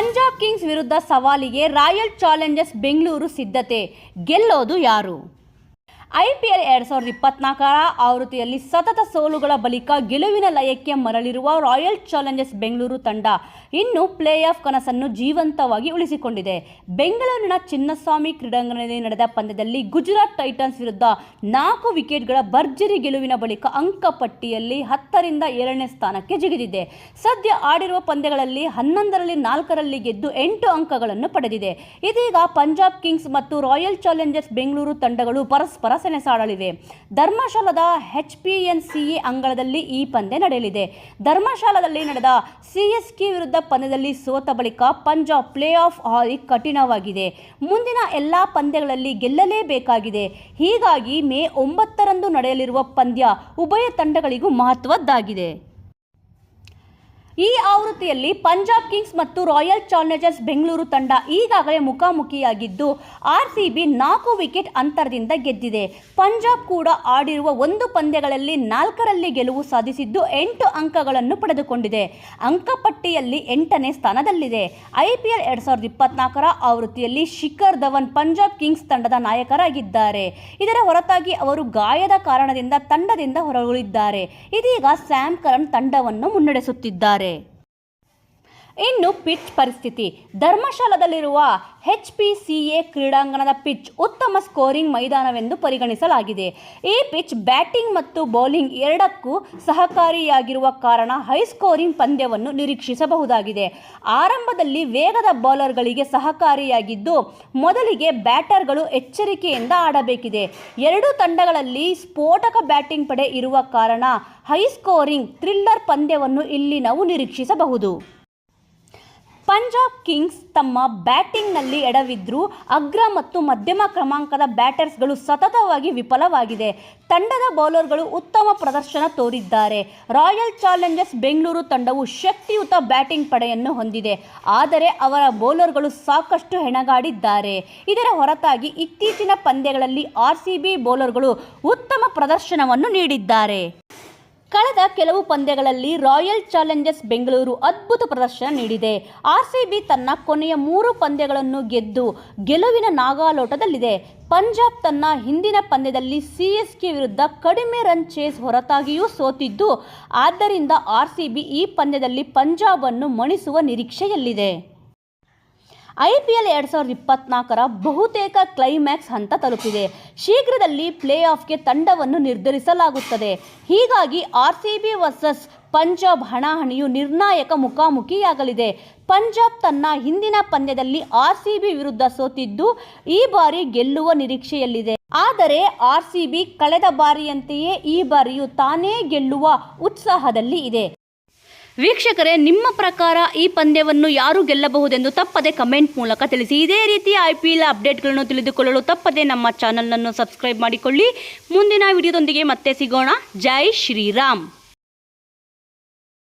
Punjab Kings ವಿರುದ್ಧ ಸವಾಲಿಗೆ royal Challengers Bengaluru ಸಿದ್ಧತೆ. ಗೆಲ್ಲೋದು ಯಾರು? ಐಪಿಎಲ್ ಎರಡ್ ಸಾವಿರದ ಇಪ್ಪತ್ನಾಲ್ಕರ ಆವೃತ್ತಿಯಲ್ಲಿ ಸತತ ಸೋಲುಗಳ ಬಳಿಕ ಗೆಲುವಿನ ಲಯಕ್ಕೆ ಮರಳಿರುವ ರಾಯಲ್ ಚಾಲೆಂಜರ್ಸ್ ಬೆಂಗಳೂರು ತಂಡ ಇನ್ನು ಪ್ಲೇ ಆಫ್ ಕನಸನ್ನು ಜೀವಂತವಾಗಿ ಉಳಿಸಿಕೊಂಡಿದೆ. ಬೆಂಗಳೂರಿನ ಚಿನ್ನಸ್ವಾಮಿ ಕ್ರೀಡಾಂಗಣದಲ್ಲಿ ನಡೆದ ಪಂದ್ಯದಲ್ಲಿ ಗುಜರಾತ್ ಟೈಟನ್ಸ್ ವಿರುದ್ಧ ನಾಲ್ಕು ವಿಕೆಟ್ಗಳ ಭರ್ಜರಿ ಗೆಲುವಿನ ಬಳಿಕ ಅಂಕಪಟ್ಟಿಯಲ್ಲಿ ಹತ್ತರಿಂದ ಏಳನೇ ಸ್ಥಾನಕ್ಕೆ ಜಿಗಿದಿದೆ. ಸದ್ಯ ಆಡಿರುವ ಪಂದ್ಯಗಳಲ್ಲಿ ಹನ್ನೊಂದರಲ್ಲಿ ನಾಲ್ಕರಲ್ಲಿ ಗೆದ್ದು ಎಂಟು ಅಂಕಗಳನ್ನು ಪಡೆದಿದೆ. ಇದೀಗ ಪಂಜಾಬ್ ಕಿಂಗ್ಸ್ ಮತ್ತು ರಾಯಲ್ ಚಾಲೆಂಜರ್ಸ್ ಬೆಂಗಳೂರು ತಂಡಗಳು ಪರಸ್ಪರ ಸೆಣಸಾಡಲಿವೆ ಧರ್ಮಶಾಲಾದ ಎಚ್ ಪಿ ಎನ್ ಸಿಎ ಅಂಗಳದಲ್ಲಿ ಈ ಪಂದ್ಯ ನಡೆಯಲಿದೆ. ಧರ್ಮಶಾಲಾದಲ್ಲಿ ನಡೆದ ಸಿಎಸ್ಕೆ ವಿರುದ್ಧ ಪಂದ್ಯದಲ್ಲಿ ಸೋತ ಬಳಿಕ ಪಂಜಾಬ್ ಪ್ಲೇ ಆಫ್ ಹಾಲಿ ಕಠಿಣವಾಗಿದೆ. ಮುಂದಿನ ಎಲ್ಲ ಪಂದ್ಯಗಳಲ್ಲಿ ಗೆಲ್ಲಲೇಬೇಕಾಗಿದೆ. ಹೀಗಾಗಿ ಮೇ ಒಂಬತ್ತರಂದು ನಡೆಯಲಿರುವ ಪಂದ್ಯ ಉಭಯ ತಂಡಗಳಿಗೂ ಮಹತ್ವದ್ದಾಗಿದೆ. ಈ ಆವೃತ್ತಿಯಲ್ಲಿ ಪಂಜಾಬ್ ಕಿಂಗ್ಸ್ ಮತ್ತು ರಾಯಲ್ ಚಾಲೆಂಜರ್ಸ್ ಬೆಂಗಳೂರು ತಂಡ ಈಗಾಗಲೇ ಮುಖಾಮುಖಿಯಾಗಿದ್ದು ಆರ್ಸಿಬಿ ನಾಲ್ಕು ವಿಕೆಟ್ ಅಂತರದಿಂದ ಗೆದ್ದಿದೆ. ಪಂಜಾಬ್ ಕೂಡ ಆಡಿರುವ ಒಂದು ಪಂದ್ಯಗಳಲ್ಲಿ ನಾಲ್ಕರಲ್ಲಿ ಗೆಲುವು ಸಾಧಿಸಿದ್ದು ಎಂಟು ಅಂಕಗಳನ್ನು ಪಡೆದುಕೊಂಡಿದೆ. ಅಂಕಪಟ್ಟಿಯಲ್ಲಿ ಎಂಟನೇ ಸ್ಥಾನದಲ್ಲಿದೆ. ಐಪಿಎಲ್ ಎರಡ್ ಸಾವಿರದ ಇಪ್ಪತ್ನಾಲ್ಕರ ಆವೃತ್ತಿಯಲ್ಲಿ ಶಿಖರ್ ಧವನ್ ಪಂಜಾಬ್ ಕಿಂಗ್ಸ್ ತಂಡದ ನಾಯಕರಾಗಿದ್ದಾರೆ. ಇದರ ಹೊರತಾಗಿ ಅವರು ಗಾಯದ ಕಾರಣದಿಂದ ತಂಡದಿಂದ ಹೊರಗುಳಿದ್ದಾರೆ ಇದೀಗ ಸ್ಯಾಮ್ ಕರನ್ ತಂಡವನ್ನು ಮುನ್ನಡೆಸುತ್ತಿದ್ದಾರೆ. Yahvé. ಇನ್ನು ಪಿಚ್ ಪರಿಸ್ಥಿತಿ. ಧರ್ಮಶಾಲಾದಲ್ಲಿರುವ ಹೆಚ್ ಪಿ ಸಿ ಎ ಕ್ರೀಡಾಂಗಣದ ಪಿಚ್ ಉತ್ತಮ ಸ್ಕೋರಿಂಗ್ ಮೈದಾನವೆಂದು ಪರಿಗಣಿಸಲಾಗಿದೆ. ಈ ಪಿಚ್ ಬ್ಯಾಟಿಂಗ್ ಮತ್ತು ಬೌಲಿಂಗ್ ಎರಡಕ್ಕೂ ಸಹಕಾರಿಯಾಗಿರುವ ಕಾರಣ ಹೈ ಸ್ಕೋರಿಂಗ್ ಪಂದ್ಯವನ್ನು ನಿರೀಕ್ಷಿಸಬಹುದಾಗಿದೆ. ಆರಂಭದಲ್ಲಿ ವೇಗದ ಬೌಲರ್ಗಳಿಗೆ ಸಹಕಾರಿಯಾಗಿದ್ದು, ಮೊದಲಿಗೆ ಬ್ಯಾಟರ್ಗಳು ಎಚ್ಚರಿಕೆಯಿಂದ ಆಡಬೇಕಿದೆ. ಎರಡೂ ತಂಡಗಳಲ್ಲಿ ಸ್ಫೋಟಕ ಬ್ಯಾಟಿಂಗ್ ಪಡೆ ಇರುವ ಕಾರಣ ಹೈ ಸ್ಕೋರಿಂಗ್ ಥ್ರಿಲ್ಲರ್ ಪಂದ್ಯವನ್ನು ಇಲ್ಲಿ ನಾವು ನಿರೀಕ್ಷಿಸಬಹುದು. ಪಂಜಾಬ್ ಕಿಂಗ್ಸ್ ತಮ್ಮ ಬ್ಯಾಟಿಂಗ್ನಲ್ಲಿ ಎಡವಿದ್ರೂ ಅಗ್ರ ಮತ್ತು ಮಧ್ಯಮ ಕ್ರಮಾಂಕದ ಬ್ಯಾಟರ್ಸ್ಗಳು ಸತತವಾಗಿ ವಿಫಲವಾಗಿದೆ. ತಂಡದ ಬೌಲರ್ಗಳು ಉತ್ತಮ ಪ್ರದರ್ಶನ ತೋರಿದ್ದಾರೆ. ರಾಯಲ್ ಚಾಲೆಂಜರ್ಸ್ ಬೆಂಗಳೂರು ತಂಡವು ಶಕ್ತಿಯುತ ಬ್ಯಾಟಿಂಗ್ ಪಡೆಯನ್ನು ಹೊಂದಿದೆ. ಆದರೆ ಅವರ ಬೌಲರ್ಗಳು ಸಾಕಷ್ಟು ಹೆಣಗಾಡಿದ್ದಾರೆ. ಇದರ ಹೊರತಾಗಿ ಇತ್ತೀಚಿನ ಪಂದ್ಯಗಳಲ್ಲಿ ಆರ್ಸಿಬಿ ಬೌಲರ್ಗಳು ಉತ್ತಮ ಪ್ರದರ್ಶನವನ್ನು ನೀಡಿದ್ದಾರೆ. ಕಳೆದ ಕೆಲವು ಪಂದ್ಯಗಳಲ್ಲಿ ರಾಯಲ್ ಚಾಲೆಂಜರ್ಸ್ ಬೆಂಗಳೂರು ಅದ್ಭುತ ಪ್ರದರ್ಶನ ನೀಡಿದೆ. ಆರ್ಸಿಬಿ ತನ್ನ ಕೊನೆಯ ಮೂರು ಪಂದ್ಯಗಳನ್ನು ಗೆದ್ದು ಗೆಲುವಿನ ನಾಗಾಲೋಟದಲ್ಲಿದೆ. ಪಂಜಾಬ್ ತನ್ನ ಹಿಂದಿನ ಪಂದ್ಯದಲ್ಲಿ ಸಿಎಸ್ಕೆ ವಿರುದ್ಧ ಕಡಿಮೆ ರನ್ ಚೇಸ್ ಹೊರತಾಗಿಯೂ ಸೋತಿದ್ದು, ಆದ್ದರಿಂದ ಆರ್ಸಿಬಿ ಈ ಪಂದ್ಯದಲ್ಲಿ ಪಂಜಾಬನ್ನು ಮಣಿಸುವ ನಿರೀಕ್ಷೆಯಲ್ಲಿದೆ. ಐಪಿಎಲ್ ಎರಡು ಸಾವಿರದ ಇಪ್ಪತ್ನಾಲ್ಕರ ಬಹುತೇಕ ಕ್ಲೈಮ್ಯಾಕ್ಸ್ ಹಂತ ತಲುಪಿದೆ. ಶೀಘ್ರದಲ್ಲಿ ಪ್ಲೇ ಆಫ್ಗೆ ತಂಡವನ್ನು ನಿರ್ಧರಿಸಲಾಗುತ್ತದೆ. ಹೀಗಾಗಿ R C B versus Punjab ಹಣಾಹಣಿಯು ನಿರ್ಣಾಯಕ ಮುಖಾಮುಖಿಯಾಗಲಿದೆ. ಪಂಜಾಬ್ ತನ್ನ ಹಿಂದಿನ ಪಂದ್ಯದಲ್ಲಿ ಆರ್ ಸಿ ಬಿ ವಿರುದ್ಧ ಸೋತಿದ್ದು ಈ ಬಾರಿ ಗೆಲ್ಲುವ ನಿರೀಕ್ಷೆಯಲ್ಲಿದೆ. ಆದರೆ ಆರ್ ಸಿ ಬಿ ಕಳೆದ ಬಾರಿಯಂತೆಯೇ ಈ ಬಾರಿಯೂ ತಾನೇ ಗೆಲ್ಲುವ ಉತ್ಸಾಹದಲ್ಲಿ ಇದೆ. ವೀಕ್ಷಕರೇ, ನಿಮ್ಮ ಪ್ರಕಾರ ಈ ಪಂದ್ಯವನ್ನು ಯಾರು ಗೆಲ್ಲಬಹುದೆಂದು ತಪ್ಪದೆ ಕಮೆಂಟ್ ಮೂಲಕ ತಿಳಿಸಿ. ಇದೇ ರೀತಿಯ ಐ ಪಿ ಎಲ್ ಅಪ್ಡೇಟ್ಗಳನ್ನು ತಿಳಿದುಕೊಳ್ಳಲು ತಪ್ಪದೆ ನಮ್ಮ ಚಾನಲನ್ನು ಸಬ್ಸ್ಕ್ರೈಬ್ ಮಾಡಿಕೊಳ್ಳಿ. ಮುಂದಿನ ವಿಡಿಯೋದೊಂದಿಗೆ ಮತ್ತೆ ಸಿಗೋಣ. ಜೈ ಶ್ರೀರಾಮ್.